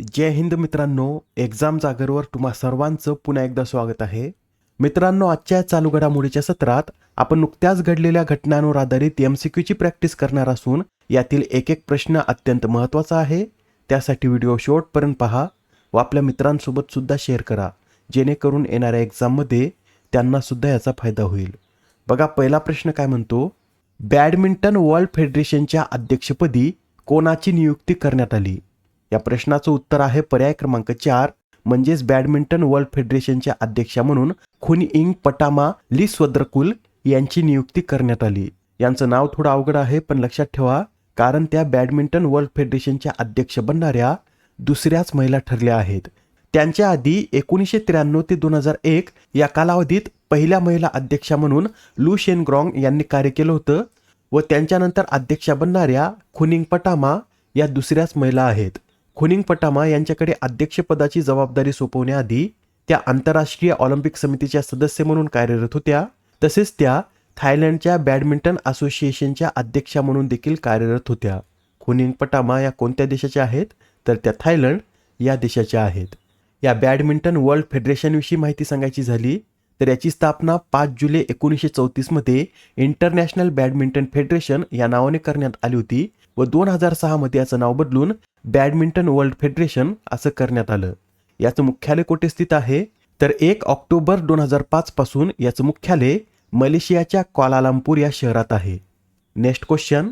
जय हिंद मित्रांनो एक्झाम जागरवर तुम्हा सर्वांचं पुन्हा एकदा स्वागत आहे. मित्रांनो आजच्या चालू घडामोडीच्या सत्रात आपण नुकत्याच घडलेल्या घटनांवर आधारित एम सी क्यूची प्रॅक्टिस करणार असून यातील एक एक प्रश्न अत्यंत महत्त्वाचा आहे. त्यासाठी व्हिडिओ शेवटपर्यंत पहा व आपल्या मित्रांसोबत सुद्धा शेअर करा. जेणेकरून येणाऱ्या एक्झाममध्ये त्यांना सुद्धा याचा फायदा होईल. बघा पहिला प्रश्न काय म्हणतो? बॅडमिंटन वर्ल्ड फेडरेशनच्या अध्यक्षपदी कोणाची नियुक्ती करण्यात आली? या प्रश्नाचं उत्तर आहे पर्याय क्रमांक चार म्हणजेच बॅडमिंटन वर्ल्ड फेडरेशनच्या अध्यक्षा म्हणून खुन इंग पटामा ली स्वद्रकुल यांची नियुक्ती करण्यात आली. यांचं नाव थोडं अवघड आहे पण लक्षात ठेवा कारण त्या बॅडमिंटन वर्ल्ड फेडरेशनच्या अध्यक्ष बनणाऱ्या दुसऱ्याच महिला ठरल्या आहेत. त्यांच्या आधी एकोणीसशे त्र्याण्णव ते दोन हजार एक या कालावधीत पहिल्या महिला अध्यक्षा म्हणून लू शेन ग्रॉंग यांनी कार्य केलं होतं व त्यांच्यानंतर अध्यक्षा बनणाऱ्या खुनिंग पटामा या दुसऱ्याच महिला आहेत. खुनिंगपटामा यांच्याकडे अध्यक्षपदाची जबाबदारी सोपवण्याआधी त्या आंतरराष्ट्रीय ऑलिम्पिक समितीच्या सदस्य म्हणून कार्यरत होत्या. तसेच त्या थायलंडच्या बॅडमिंटन असोसिएशनच्या अध्यक्षा म्हणून देखील कार्यरत होत्या. खुनिंग पटामा या कोणत्या देशाच्या आहेत? तर त्या थायलंड या देशाच्या आहेत. या बॅडमिंटन वर्ल्ड फेडरेशनविषयी माहिती सांगायची झाली तर याची स्थापना पाच जुलै एकोणीसशे चौतीसमध्ये इंटरनॅशनल बॅडमिंटन फेडरेशन या नावाने करण्यात आली होती. व दोन हजार सहामध्ये याचं नाव बदलून बॅडमिंटन वर्ल्ड फेडरेशन असं करण्यात आलं. याचं मुख्यालय कोठे स्थित आहे? तर एक ऑक्टोबर दोन हजार पाच पासून याचं मुख्यालय मलेशियाच्या क्वालालंपूर या शहरात आहे. Next question.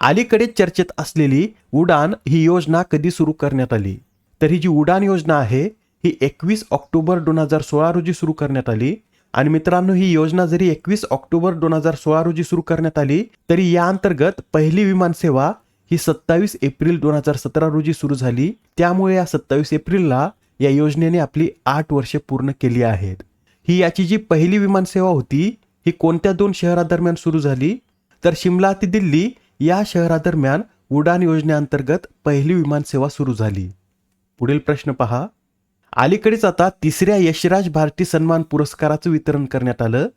अलीकडे चर्चेत असलेली उडान ही योजना कधी सुरू करण्यात आली? तर ही जी उडान योजना आहे ही एकवीस ऑक्टोबर दोन हजार सोळा रोजी सुरू करण्यात आली. आणि मित्रांनो ही योजना जरी एकवीस ऑक्टोबर दोन हजार सोळा रोजी सुरू करण्यात आली तरी या अंतर्गत पहिली विमानसेवा ही सत्तावीस एप्रिल दोन हजार सतरा रोजी सुरू झाली. त्यामुळे या सत्तावीस एप्रिलला या योजनेने आपली आठ वर्षे पूर्ण केली आहेत. ही याची जी पहिली विमानसेवा होती ही कोणत्या दोन शहरादरम्यान सुरू झाली? तर शिमला ते दिल्ली या शहरादरम्यान उडान योजनेअंतर्गत पहिली विमानसेवा सुरू झाली. पुढील प्रश्न पहा. अलीकडेच आता तिसऱ्या यशराज भारती सन्मान पुरस्काराचं वितरण करण्यात आलं.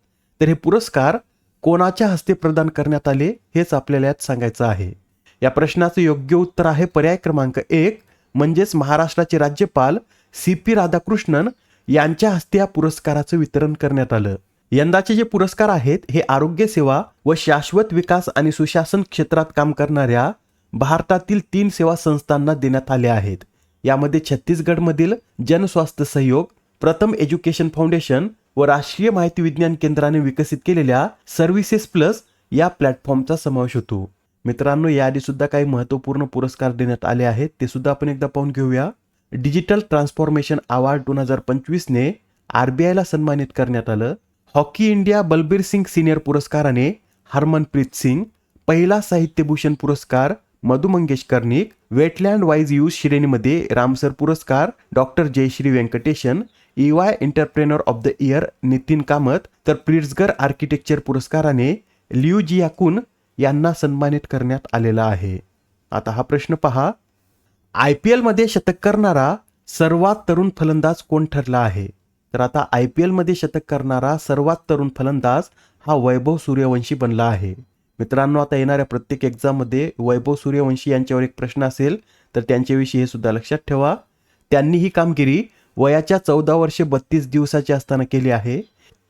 तर हे पुरस्कार कोणाच्या हस्ते प्रदान करण्यात आले हेच आपल्याला यात सांगायचं आहे. या प्रश्नाचं योग्य उत्तर आहे पर्याय क्रमांक एक म्हणजेच महाराष्ट्राचे राज्यपाल सी पी राधाकृष्णन यांच्या हस्ते या पुरस्काराचं वितरण करण्यात आलं. यंदाचे जे पुरस्कार आहेत हे आरोग्य सेवा व शाश्वत विकास आणि सुशासन क्षेत्रात काम करणाऱ्या भारतातील तीन सेवा संस्थांना देण्यात आले आहेत. यामध्ये छत्तीसगडमधील जनस्वास्थ्य सहयोग प्रथम एज्युकेशन फाउंडेशन व राष्ट्रीय माहिती विज्ञान केंद्राने विकसित केलेल्या सर्व्हिसेस प्लस या प्लॅटफॉर्मचा समावेश होतो. मित्रांनो याआधीसुद्धा काही महत्त्वपूर्ण पुरस्कार देण्यात आले आहेत. ते सुद्धा आपण एकदा पाहून घेऊया. डिजिटल ट्रान्सफॉर्मेशन अवॉर्ड दोन हजार पंचवीसने आरबीआयला सन्मानित करण्यात आलं. Hockey India Balbir Singh senior पुरस्काराने हरमनप्रीत सिंग पहिला साहित्यभूषण पुरस्कार Madhu Mangesh Karnik wetland wise use श्रेणीमध्ये रामसर पुरस्कार doctor Jayashree Venkatesan EY entrepreneur of the year Nitin Kamath तर प्रिट्सगर आर्किटेक्चर पुरस्काराने लियू जियाकुन यांना सन्मानित करण्यात आलेला आहे. आता हा प्रश्न पहा. आय पी एलमध्ये शतक करणारा सर्वात तरुण फलंदाज कोण ठरला आहे? तर आता आय पी एलमध्ये शतक करणारा सर्वात तरुण फलंदाज हा वैभव सूर्यवंशी बनला आहे. मित्रांनो आता येणाऱ्या प्रत्येक एक्झाममध्ये वैभव सूर्यवंशी यांच्यावर एक प्रश्न असेल तर त्यांच्याविषयी हे सुद्धा लक्षात ठेवा. त्यांनी ही कामगिरी वयाच्या चौदा वर्षे बत्तीस दिवसाची असताना केली आहे.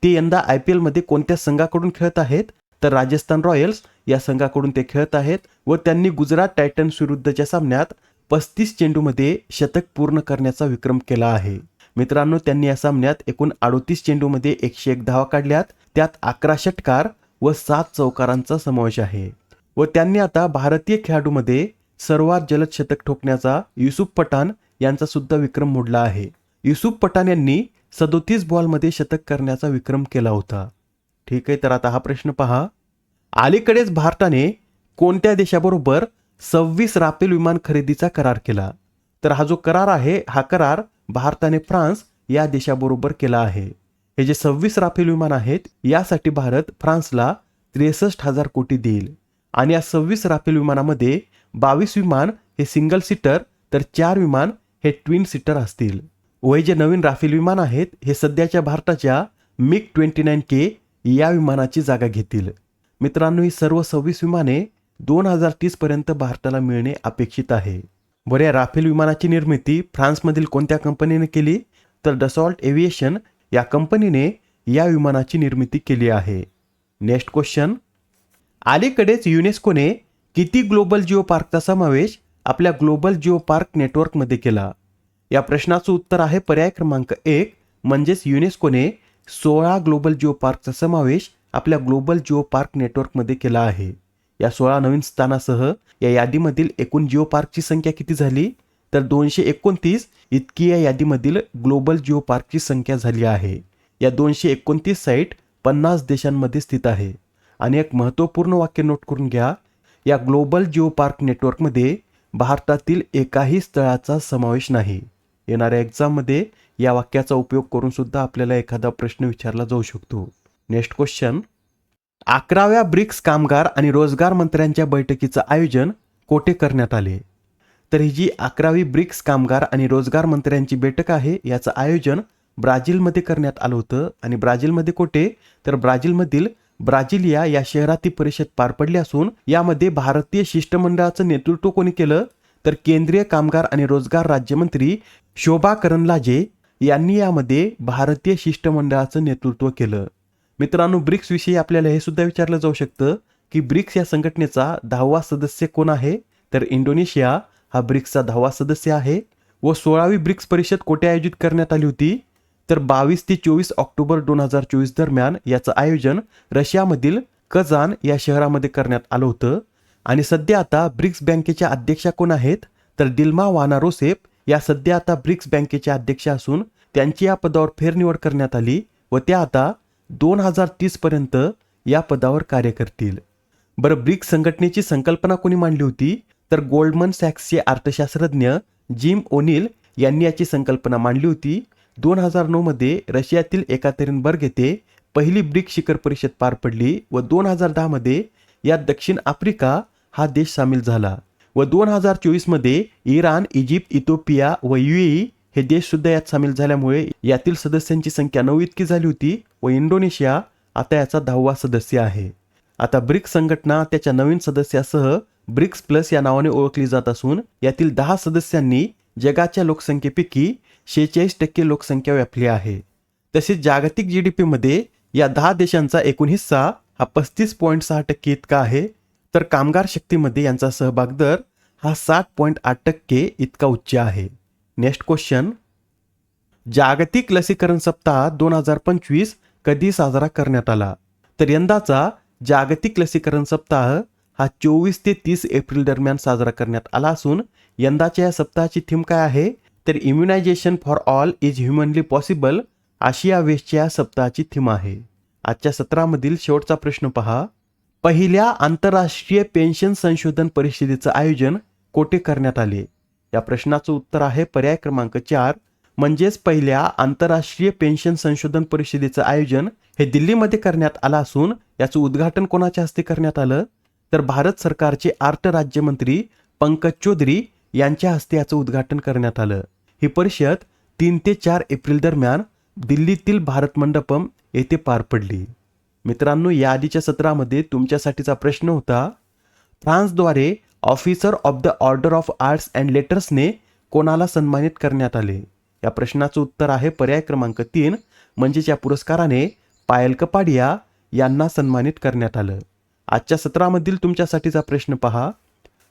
ते यंदा आय पी एलमध्ये कोणत्या संघाकडून खेळत आहेत? तर राजस्थान रॉयल्स या संघाकडून ते खेळत आहेत व त्यांनी गुजरात टायटन्स विरुद्धच्या सामन्यात पस्तीस चेंडूमध्ये शतक पूर्ण करण्याचा विक्रम केला आहे. मित्रांनो त्यांनी या सामन्यात एकूण अडोतीस चेंडूमध्ये एकशे एक धावा काढल्यात. त्यात अकरा षटकार व सात चौकारांचा समावेश आहे. व त्यांनी आता भारतीय खेळाडूमध्ये सर्वात जलद शतक ठोकण्याचा युसुफ पठाण यांचा सुद्धा विक्रम मोडला आहे. युसुफ पठाण यांनी सदोतीस बॉलमध्ये शतक करण्याचा विक्रम केला होता. ठीक आहे तर आता हा प्रश्न पहा. अलीकडेच भारताने कोणत्या देशाबरोबर सव्वीस राफेल विमान खरेदीचा करार केला? तर हा जो करार आहे हा करार भारताने फ्रान्स या देशाबरोबर केला आहे. हे जे सव्वीस राफेल विमान आहेत यासाठी भारत फ्रान्सला त्रेसष्ट हजार कोटी देईल. आणि या सव्वीस राफेल विमानामध्ये बावीस विमान हे सिंगल सीटर तर चार विमान हे ट्विन सीटर असतील. व हे जे नवीन राफेल विमान आहेत हे सध्याच्या भारताच्या मिग ट्वेंटी नाईन के या विमानाची जागा घेतील. मित्रांनो ही सर्व सव्वीस विमाने दोन हजार तीस पर्यंत भारताला मिळणे अपेक्षित आहे. बरं या राफेल विमानाची निर्मिती फ्रान्समधील कोणत्या कंपनीने केली? तर डसॉल्ट एव्हिएशन या कंपनीने या विमानाची निर्मिती केली आहे. Next question. अलीकडेच युनेस्कोने किती ग्लोबल जिओ पार्कचा समावेश आपल्या ग्लोबल जिओ पार्क नेटवर्कमध्ये केला? या प्रश्नाचं उत्तर आहे पर्याय क्रमांक एक म्हणजेच युनेस्कोने सोळा ग्लोबल जिओ पार्कचा समावेश आपल्या ग्लोबल जिओ पार्क नेटवर्कमध्ये केला आहे. या सोळा नवीन स्थानासह या यादीमधील एकूण जिओ पार्कची संख्या किती झाली? तर दोनशे एकोणतीस इतकी या यादीमधील ग्लोबल जिओ पार्कची संख्या झाली आहे. या दोनशे एकोणतीस साईट पन्नास देशांमध्ये स्थित आहे. आणि एक महत्त्वपूर्ण वाक्य नोट करून घ्या. या ग्लोबल जिओ पार्क नेटवर्कमध्ये भारतातील एकाही स्थळाचा समावेश नाही. येणाऱ्या एक्झाममध्ये या वाक्याचा उपयोग करून सुद्धा आपल्याला एखादा प्रश्न विचारला जाऊ शकतो. Next question. अकराव्या ब्रिक्स कामगार आणि रोजगार मंत्र्यांच्या बैठकीचं आयोजन कोठे करण्यात आले? तर ही जी अकरावी ब्रिक्स कामगार आणि रोजगार मंत्र्यांची बैठक आहे याचं आयोजन ब्राझीलमध्ये करण्यात आलं होतं. आणि ब्राझीलमध्ये कोठे? तर ब्राझीलमधील ब्राझिलिया या शहरात ही परिषद पार पडली असून यामध्ये भारतीय शिष्टमंडळाचं नेतृत्व कोणी केलं? तर केंद्रीय कामगार आणि रोजगार राज्यमंत्री शोभा करंदलाजे यांनी यामध्ये भारतीय शिष्टमंडळाचं नेतृत्व केलं. मित्रांनो ब्रिक्स विषयी आपल्याला हे सुद्धा विचारलं जाऊ शकतं की ब्रिक्स या संघटनेचा दहावा सदस्य कोण आहे? तर इंडोनेशिया हा ब्रिक्सचा दहावा सदस्य आहे व सोळावी ब्रिक्स परिषद कोठे आयोजित करण्यात आली होती? तर बावीस ते चोवीस ऑक्टोबर दोन हजार चोवीस दरम्यान याचं आयोजन रशियामधील कझान या शहरामध्ये करण्यात आलं होतं. आणि सध्या आता ब्रिक्स बँकेच्या अध्यक्षा कोण आहेत? तर दिल्मा वानारोसेफ या सध्या आता ब्रिक्स बँकेच्या अध्यक्षा असून त्यांची या पदावर फेरनिवड करण्यात आली व त्या आता दोन हजार तीसपर्यंत या पदावर कार्य करतील. बरं ब्रिक्स संघटनेची संकल्पना कोणी मांडली होती? तर गोल्डमन सॅक्सचे अर्थशास्त्रज्ञ जिम ओनिल यांनी याची संकल्पना मांडली होती. दोन हजार नऊमध्ये रशियातील एकातेरिनबर्ग येथे पहिली ब्रिक्स शिखर परिषद पार पडली व दोन हजार दहामध्ये यात दक्षिण आफ्रिका हा देश सामील झाला व दोन हजार चोवीसमध्ये इराण इजिप्त इथोपिया व यू हे देश सुद्धा यात सामील झाल्यामुळे यातील सदस्यांची संख्या नऊ इतकी झाली होती व इंडोनेशिया आता याचा दहावा सदस्य आहे. आता ब्रिक्स संघटना त्याच्या नवीन सदस्यासह ब्रिक्स प्लस या नावाने ओळखली जात असून यातील दहा सदस्यांनी जगाच्या लोकसंख्येपैकी शेहेचाळीस टक्के लोकसंख्या व्यापली आहे. तसेच जागतिक जी डी पीमध्ये या दहा देशांचा एकूण हिस्सा हा पस्तीस पॉईंट सहा टक्के इतका आहे. तर कामगार शक्तीमध्ये यांचा सहभाग दर हा सात पॉईंट आठ टक्के इतका उच्च आहे. Next question. जागतिक लसीकरण सप्ताह दोन हजार पंचवीस कधी साजरा करण्यात आला? तर यंदाचा जागतिक लसीकरण सप्ताह हा चोवीस ते तीस एप्रिल दरम्यान साजरा करण्यात आला असून यंदाच्या या सप्ताहाची थीम काय आहे? तर immunisation for all is humanly possible अशी या वेस्टच्या या सप्ताहाची थीम आहे. आजच्या सत्रामधील शेवटचा प्रश्न पहा. पहिल्या आंतरराष्ट्रीय पेन्शन संशोधन परिषदेचं आयोजन कोठे करण्यात आले? या प्रश्नाचं उत्तर आहे पर्याय क्रमांक चार. म्हणजेच पहिल्या आंतरराष्ट्रीय पेन्शन संशोधन परिषदेचं आयोजन हे दिल्लीमध्ये करण्यात आलं असून याचं उद्घाटन कोणाच्या हस्ते करण्यात आलं? तर भारत सरकारचे आर्ट राज्यमंत्री पंकज चौधरी यांच्या हस्ते याचं उद्घाटन करण्यात आलं. ही परिषद तीन ते चार एप्रिल दरम्यान दिल्लीतील भारत मंडपम येथे पार पडली. मित्रांनो या आधीच्या सत्रामध्ये तुमच्यासाठीचा प्रश्न होता फ्रान्सद्वारे officer of the order of arts and लेटर्सने कोणाला सन्मानित करण्यात आले? या प्रश्नाचं उत्तर आहे पर्याय क्रमांक तीन म्हणजेच या पुरस्काराने पायल कपाडिया यांना सन्मानित करण्यात आलं. आजच्या सत्रामधील तुमच्यासाठीचा प्रश्न पहा.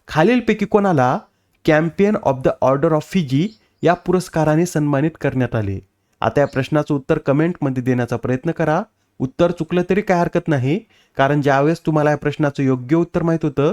खालीलपैकी कोणाला companion of the order of Fiji या पुरस्काराने सन्मानित करण्यात आले? आता या प्रश्नाचं उत्तर कमेंटमध्ये देण्याचा प्रयत्न करा. उत्तर चुकलं तरी काय हरकत नाही कारण ज्यावेळेस तुम्हाला या प्रश्नाचं योग्य उत्तर माहीत होतं